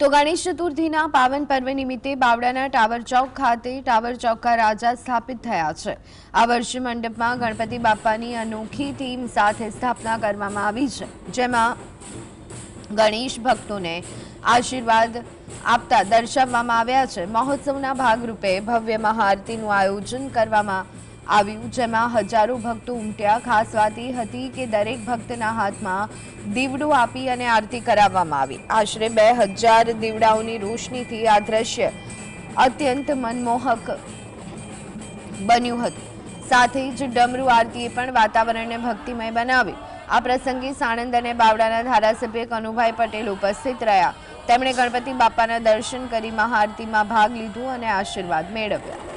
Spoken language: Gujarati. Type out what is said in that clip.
તો ગણેશ ચતુર્થીના પાવન પર્વ નિમિત્તે બાવડાના ટાવર ચોક ખાતે ટાવર ચોકકા રાજા સ્થાપિત થયા છે. આ વર્ષે મંડપમાં ગણપતિ બાપાની અનોખી થીમ સાથે સ્થાપના કરવામાં આવી છે. જેમાં ગણેશ ભક્તોને આશીર્વાદ આપતા દર્શાવવામાં આવ્યા છે. મહોત્સવના ભાગરૂપે ભવ્ય મહાઆરતીનું આયોજન કરવામાં આવ્યું, જેમાં હજારો ભક્તો ઉમટ્યા. ખાસ વાત એ હતી કે દરેક ભક્તના હાથમાં દીવડું આપી અને આરતી કરાવવામાં આવી. આશરે બે હજાર દીવડાઓની રોશનીથી આ દ્રશ્ય અત્યંત મનમોહક બન્યું હતું. સાથે જ ડમરુ આરતીએ પણ વાતાવરણને ભક્તિમય બનાવ્યું. આ પ્રસંગે સાણંદ અને બાવડાના ધારાસભ્ય કનુભાઈ પટેલ ઉપસ્થિત રહ્યા. તેમણે ગણપતિ બાપાના દર્શન કરી મહાઆરતીમાં ભાગ લીધો અને આશીર્વાદ મેળવ્યા.